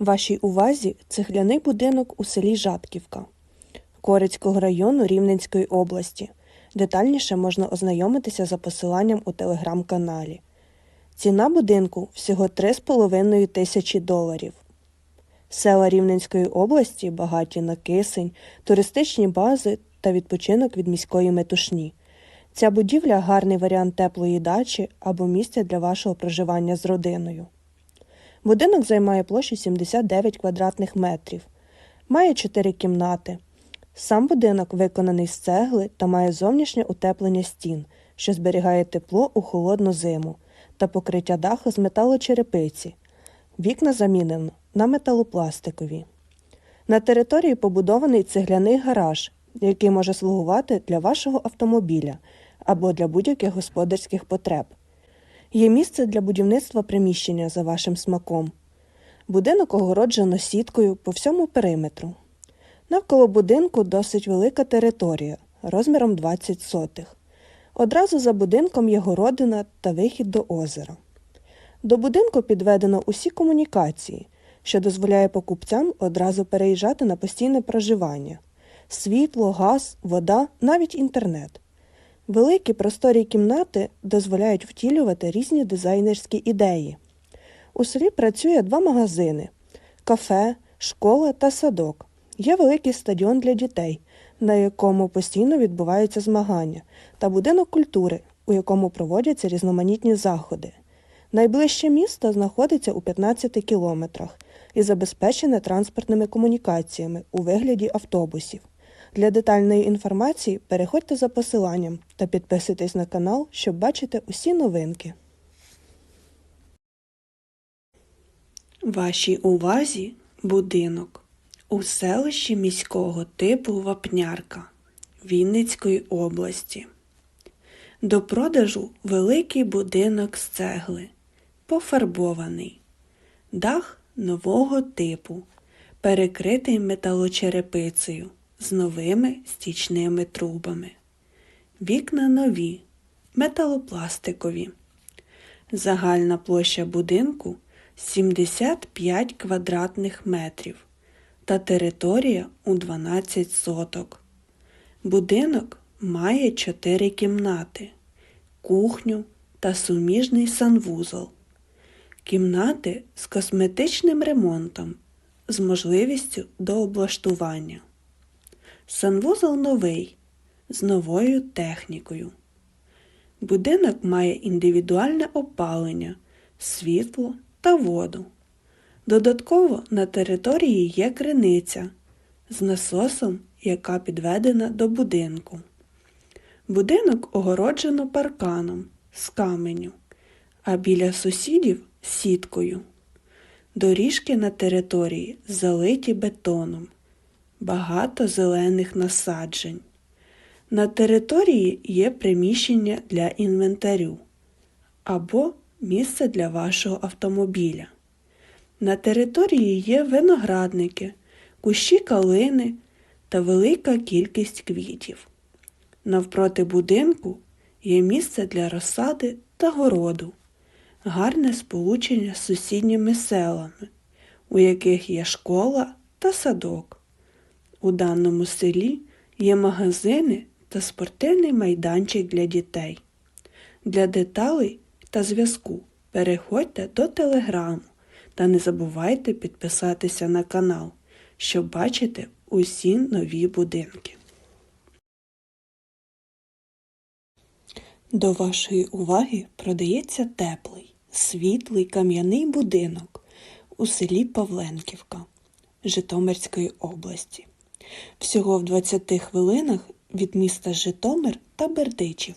Вашій увазі цегляний будинок у селі Жатківка Корицького району Рівненської області. Детальніше можна ознайомитися за посиланням у телеграм-каналі. Ціна будинку всього 3,5 тисячі доларів. Села Рівненської області багаті на кисень, туристичні бази та відпочинок від міської метушні. Ця будівля гарний варіант теплої дачі або місця для вашого проживання з родиною. Будинок займає площу 79 квадратних метрів, має 4 кімнати. Сам будинок виконаний з цегли та має зовнішнє утеплення стін, що зберігає тепло у холодну зиму, та покриття даху з металочерепиці. Вікна замінено на металопластикові. На території побудований цегляний гараж, який може слугувати для вашого автомобіля або для будь-яких господарських потреб. Є місце для будівництва приміщення за вашим смаком. Будинок огороджено сіткою по всьому периметру. Навколо будинку досить велика територія розміром 20 сотих. Одразу за будинком є городина та вихід до озера. До будинку підведено усі комунікації, що дозволяє покупцям одразу переїжджати на постійне проживання: світло, газ, вода, навіть інтернет. Великі просторі кімнати дозволяють втілювати різні дизайнерські ідеї. У селі працює два магазини: кафе, школа та садок. Є великий стадіон для дітей, на якому постійно відбуваються змагання, та будинок культури, у якому проводяться різноманітні заходи. Найближче місто знаходиться у 15 кілометрах і забезпечене транспортними комунікаціями у вигляді автобусів. Для детальної інформації переходьте за посиланням та підписуйтесь на канал, щоб бачити усі новинки. Вашій увазі будинок у селищі міського типу Вапнярка Вінницької області. До продажу великий будинок з цегли, пофарбований, дах нового типу, перекритий металочерепицею з новими стічними трубами. Вікна нові, металопластикові. Загальна площа будинку 75 квадратних метрів та територія у 12 соток. Будинок має 4 кімнати, кухню та суміжний санвузол. Кімнати з косметичним ремонтом з можливістю до облаштування. Санвузол новий з новою технікою. Будинок має індивідуальне опалення, світло та воду. Додатково на території є криниця з насосом, яка підведена до будинку. Будинок огороджено парканом з каменю, а біля сусідів сіткою. Доріжки на території залиті бетоном, багато зелених насаджень. На території є приміщення для інвентарю або місце для вашого автомобіля. На території є виноградники, кущі калини та велика кількість квітів. Навпроти будинку є місце для розсади та городу, гарне сполучення з сусідніми селами, у яких є школа та садок. У даному селі є магазини та спортивний майданчик для дітей. Для деталей та зв'язку переходьте до телеграму та не забувайте підписатися на канал, щоб бачити усі нові будинки. До вашої уваги продається теплий, світлий кам'яний будинок у селі Павленківка Житомирської області. Всього в 20 хвилинах від міста Житомир та Бердичів.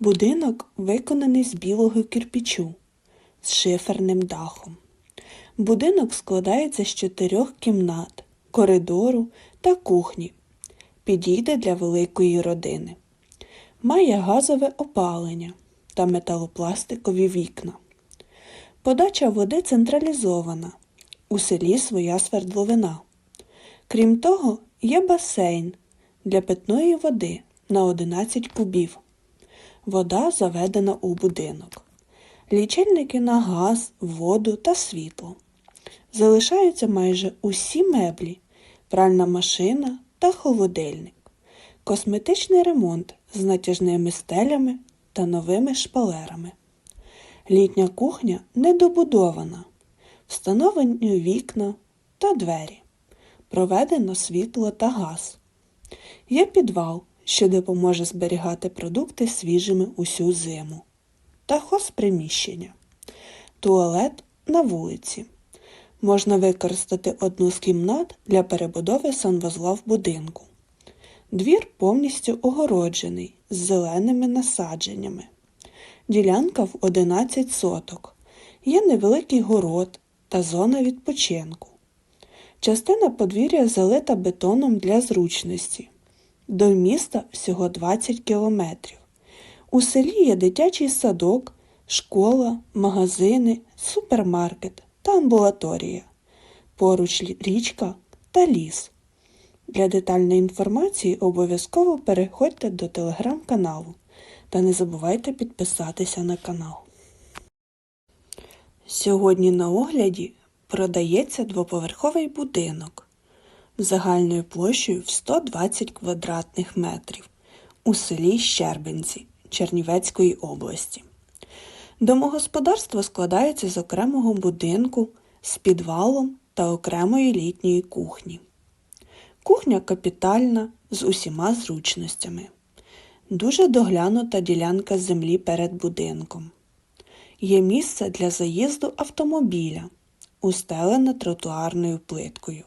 Будинок виконаний з білого кирпічу з шиферним дахом. Будинок складається з чотирьох кімнат, коридору та кухні. Підійде для великої родини. Має газове опалення та металопластикові вікна. Подача води централізована. У селі своя свердловина. Крім того, є басейн для питної води на 11 кубів. Вода заведена у будинок. Лічильники на газ, воду та світло. Залишаються майже усі меблі, пральна машина та холодильник, косметичний ремонт з натяжними стелями та новими шпалерами. Літня кухня недобудована, встановлені вікна та двері, проведено світло та газ. Є підвал, що допоможе зберігати продукти свіжими усю зиму, та хозприміщення, туалет на вулиці. Можна використати одну з кімнат для перебудови санвузла в будинку. Двір повністю огороджений з зеленими насадженнями. Ділянка в 11 соток. Є невеликий город та зона відпочинку. Частина подвір'я залита бетоном для зручності. До міста всього 20 кілометрів. У селі є дитячий садок, школа, магазини, супермаркет та амбулаторія. Поруч річка та ліс. Для детальної інформації обов'язково переходьте до телеграм-каналу та не забувайте підписатися на канал. Сьогодні на огляді продається двоповерховий будинок загальною площею в 120 квадратних метрів у селі Щербинці Чернівецької області. Домогосподарство складається з окремого будинку з підвалом та окремої літньої кухні. Кухня капітальна з усіма зручностями. Дуже доглянута ділянка землі перед будинком. Є місце для заїзду автомобіля, устелене тротуарною плиткою.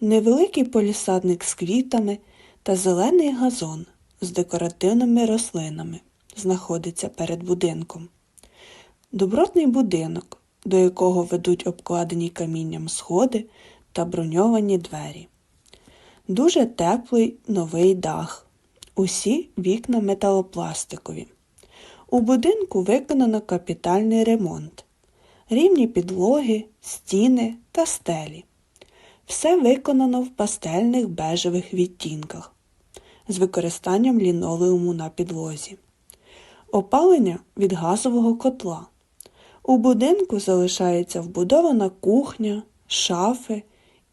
Невеликий полісадник з квітами та зелений газон з декоративними рослинами знаходиться перед будинком. Добротний будинок, до якого ведуть обкладені камінням сходи та броньовані двері. Дуже теплий новий дах. Усі вікна металопластикові. У будинку виконано капітальний ремонт. Рівні підлоги, стіни та стелі. Все виконано в пастельних бежевих відтінках з використанням лінолеуму на підлозі. Опалення від газового котла. У будинку залишається вбудована кухня, шафи,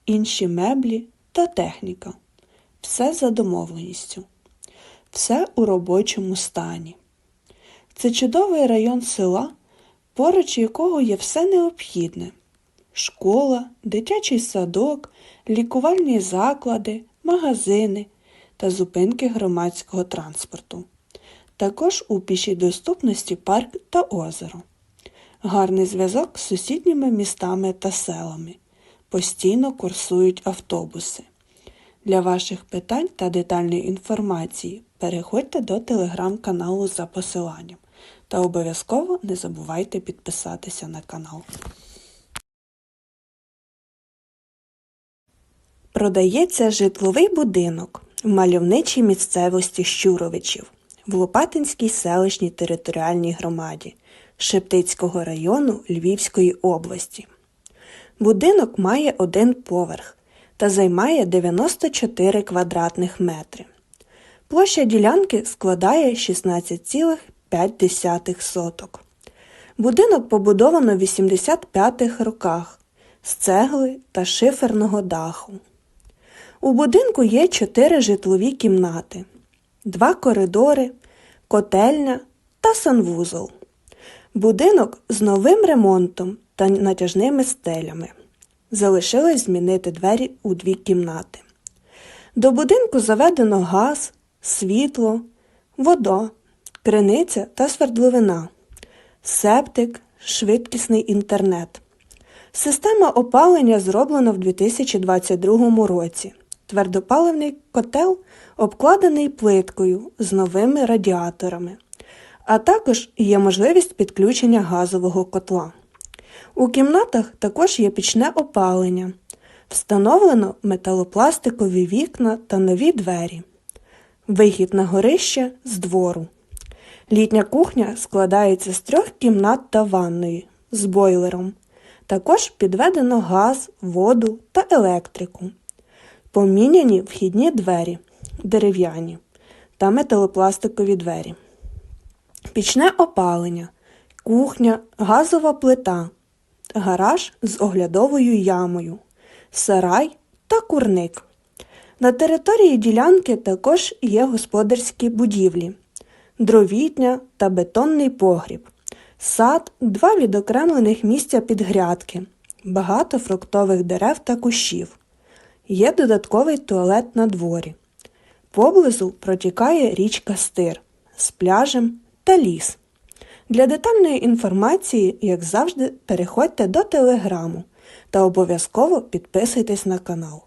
інші меблі та техніка. Все за домовленістю. Все у робочому стані. Це чудовий район села, поруч якого є все необхідне: школа, дитячий садок, лікувальні заклади, магазини та зупинки громадського транспорту. Також у пішій доступності парк та озеро. Гарний зв'язок з сусідніми містами та селами. Постійно курсують автобуси. Для ваших питань та детальної інформації переходьте до телеграм-каналу за посиланням та обов'язково не забувайте підписатися на канал. Продається житловий будинок в мальовничій місцевості Щуровичів в Лопатинській селищній територіальній громаді Шептицького району Львівської області. Будинок має один поверх та займає 94 квадратних метри. Площа ділянки складає 16,5 соток. Будинок побудовано в 85-х роках з цегли та шиферного даху. У будинку є чотири житлові кімнати, два коридори, котельня та санвузол. Будинок з новим ремонтом та натяжними стелями. Залишилось змінити двері у дві кімнати. До будинку заведено газ, світло, вода, криниця та свердловина, септик, швидкісний інтернет. Система опалення зроблена в 2022 році. Твердопаливний котел обкладений плиткою з новими радіаторами, а також є можливість підключення газового котла. У кімнатах також є пічне опалення. Встановлено металопластикові вікна та нові двері. Вихід на горище з двору. Літня кухня складається з трьох кімнат та ванної з бойлером. Також підведено газ, воду та електрику. Поміняні вхідні двері дерев'яні та металопластикові двері. Пічне опалення, кухня, газова плита, гараж з оглядовою ямою, сарай та курник. На території ділянки також є господарські будівлі, дровітня та бетонний погріб, сад, два відокремлених місця під грядки, багато фруктових дерев та кущів. Є додатковий туалет на дворі. Поблизу протікає річка Стир з пляжем та ліс. Для детальної інформації, як завжди, переходьте до телеграму та обов'язково підписуйтесь на канал.